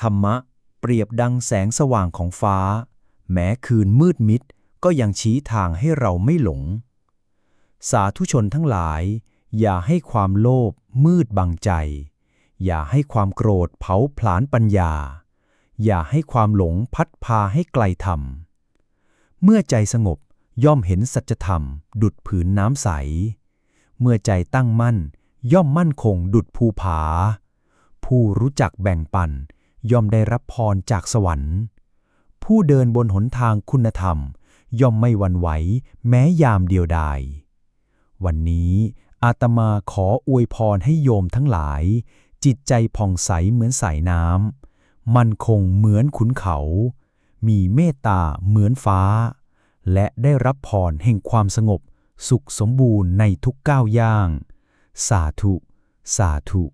ธรรมะ เปรียบดังแสงสว่างของฟ้า แม้คืนมืดมิดก็ยังชี้ทางให้เราไม่หลง สาธุชนทั้งหลาย อย่าให้ความโลภมืดบังใจ อย่าให้ความโกรธเผาผลาญปัญญา อย่าให้ความหลงพัดพาให้ไกลธรรม เมื่อใจสงบย่อมเห็นสัจธรรม ดุดผืนน้ำใส เมื่อใจตั้งมั่น ย่อมมั่นคงดุดภูผา ผู้รู้จักแบ่งปัน ย่อมได้รับพรจากสวรรค์ ผู้เดินบนหนทางคุณธรรม ย่อมไม่วันไหว แม้ยามเดียวดายวันนี้อาตมาขออวยพรให้โยมทั้งหลาย จิตใจผ่องใสเหมือนสายน้ำมันคงเหมือนขุนเขา มีเมตตาเหมือนฟ้า และได้รับพรแห่งความสงบ สุขสมบูรณ์ในทุกก้าวย่าง สาธุ สาธุ